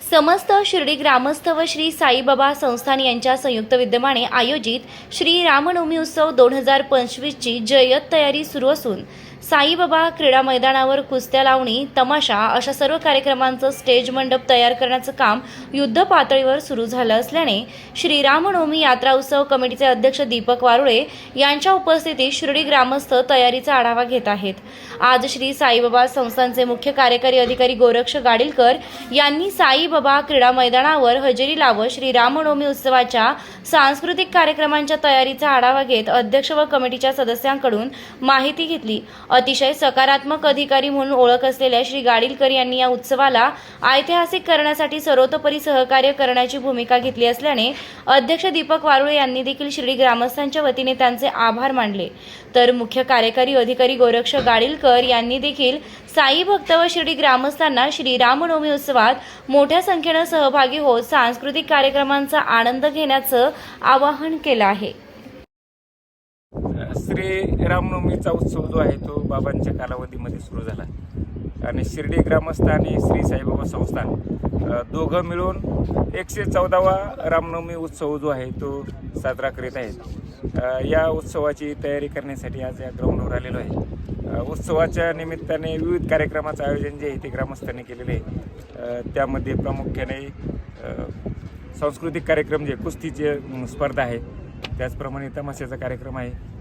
समस्त शिर्डी ग्रामस्थ व श्री साईबाबा संस्थान यांच्या संयुक्त विद्यमाने आयोजित श्री रामनवमी उत्सव दोन हजार पंचवीसची जय्यत तयारी सुरू असून साईबाबा क्रीडा मैदानावर कुस्त्या लावणी तमाशा अशा सर्व कार्यक्रमांचं स्टेज मंडप तयार करण्याचं काम युद्ध पातळीवर सुरू झालं असल्याने श्रीरामनवमी यात्रा उत्सव कमिटीचे अध्यक्ष दीपक वारुळे यांच्या उपस्थितीत शिर्डी ग्रामस्थ तयारीचा आढावा घेत आहेत. आज श्री साईबाबा संस्थांचे मुख्य कार्यकारी अधिकारी गोरक्ष गाडीलकर यांनी साईबाबा क्रीडा मैदानावर हजेरी लावत श्री रामनवमी उत्सवाच्या सांस्कृतिक कार्यक्रमांच्या तयारीचा आढावा घेत अध्यक्ष व कमिटीच्या सदस्यांकडून माहिती घेतली. अतिशय सकारात्मक अधिकारी म्हणून ओळख असलेल्या श्री गाडीलकर यांनी या उत्सवाला ऐतिहासिक करण्यासाठी सर्वतोपरी सहकार्य करण्याची भूमिका घेतली असल्याने अध्यक्ष दीपक वारुळे यांनी देखील शिर्डी ग्रामस्थांच्या वतीने त्यांचे आभार मानले. तर मुख्य कार्यकारी अधिकारी गोरक्ष गाडीलकर यांनी देखील साई भक्त व शिर्डी ग्रामस्थांना श्री रामनवमी उत्सवात मोठ्या संख्येनं सहभागी होत सांस्कृतिक कार्यक्रमांचा आनंद घेण्याचं आवाहन केलं आहे. श्री रामनवमीचा उत्सव जो आहे तो बाबांच्या कालावधीमध्ये सुरू झाला. आणि शिर्डी ग्रामस्थ आणि श्री साईबाबा संस्थान दोघं मिळून एकशे चौदावा रामनवमी उत्सव जो आहे तो साजरा करीत आहेत. या उत्सवाची तयारी करण्यासाठी आज या ग्राउंडवर आलेलो आहे. उत्सवाच्या निमित्ताने विविध कार्यक्रमाचं आयोजन जे आहे ते ग्रामस्थांनी केलेले आहे. त्यामध्ये प्रामुख्याने सांस्कृतिक कार्यक्रम जे कुस्तीचे स्पर्धा आहे त्याचप्रमाणे तमाशाचा कार्यक्रम आहे.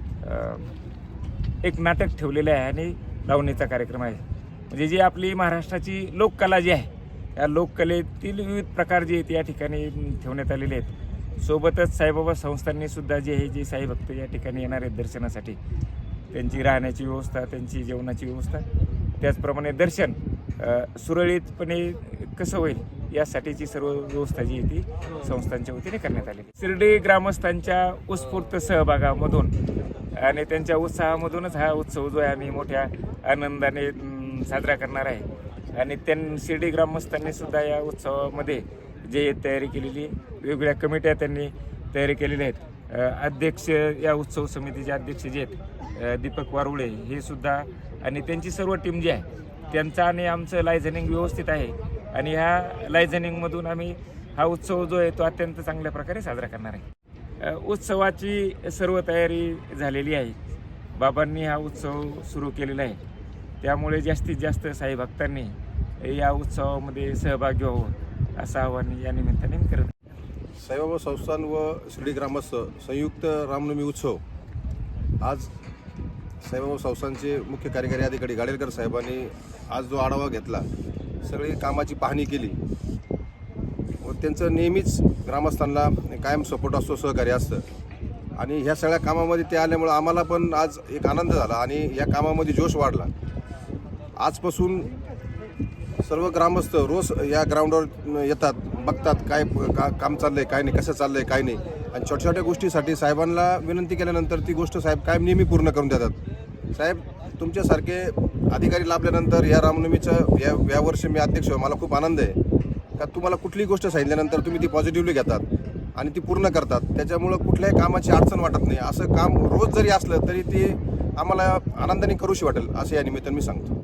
एक नाटक ठेवलेलं आहे आणि लावणीचा कार्यक्रम आहे. म्हणजे जी आपली महाराष्ट्राची लोककला जी आहे या लोककलेतील विविध प्रकार जे आहेत या ठिकाणी ठेवण्यात आलेले आहेत. सोबतच साईबाबा संस्थांनी सुद्धा जे आहे जे साई भक्त या ठिकाणी येणार आहेत दर्शनासाठी त्यांची राहण्याची व्यवस्था त्यांची जेवणाची व्यवस्था त्याचप्रमाणे दर्शन सुरळीतपणे कसं होईल? यासाठीची सर्व व्यवस्था जी आहे ती संस्थांच्या वतीने करण्यात आली शिर्डी ग्रामस्थांच्या उत्स्फूर्त सहभागामधून आणि त्यांच्या उत्साहामधूनच हा उत्सव जो आहे आम्ही मोठ्या आनंदाने साजरा करणार आहे. आणि त्यां शिर्डी ग्रामस्थांनी सुद्धा या उत्सवामध्ये जे तयारी केलेली वेगवेगळ्या कमिट्या त्यांनी तयारी केलेल्या आहेत. अध्यक्ष या उत्सव समितीचे अध्यक्ष जे आहेत दीपक वारुळे हे सुद्धा आणि त्यांची सर्व टीम जी आहे त्यांचं आणि आमचं लायझनिंग व्यवस्थित आहे. आणि ह्या लायझनिंगमधून आम्ही हा उत्सव जो आहे तो अत्यंत चांगल्या प्रकारे साजरा करणार आहे. उत्सवाची सर्व तयारी झालेली आहे. बाबांनी हा उत्सव सुरू केलेला आहे. त्यामुळे जास्तीत जास्त साई भक्तांनी या उत्सवामध्ये सहभागी व्हावं असं आवाहन या निमित्ताने मी करत आहे. साईबाबा संस्थान व शिर्डी ग्रामस्थ संयुक्त रामनवमी उत्सव. आज साईबाबा संस्थानचे मुख्य कार्यकारी अधिकारी गाडेलकर साहेबांनी आज जो आढावा घेतला सगळी कामाची पाहणी केली. व त्यांचं नेहमीच ग्रामस्थांना कायम सपोर्ट असतो सहकार्य असतं. आणि ह्या सगळ्या कामामध्ये ते आल्यामुळं आम्हाला पण आज एक आनंद झाला आणि या कामामध्ये जोश वाढला. आजपासून सर्व ग्रामस्थ रोज या ग्राउंडवर येतात बघतात काय का काम चाललं आहे काय नाही कसं चाललं आहे काय नाही. आणि छोट्या छोट्या गोष्टीसाठी साहेबांना विनंती केल्यानंतर ती गोष्ट साहेब कायम नेहमी पूर्ण करून देतात. साहेब तुमच्यासारखे अधिकारी लाभल्यानंतर या रामनवमीचं या या वर्षी मी अध्यक्ष आहे. मला खूप आनंद आहे. का तुम्हाला कुठलीही गोष्ट सांगितल्यानंतर तुम्ही ती पॉझिटिव्हली घेतात आणि ती पूर्ण करतात. त्याच्यामुळं कुठल्याही कामाची अडचण वाटत नाही. असं काम रोज जरी असलं तरी ती आम्हाला आनंदाने करूशी वाटेल असं या निमित्ताने मी सांगतो.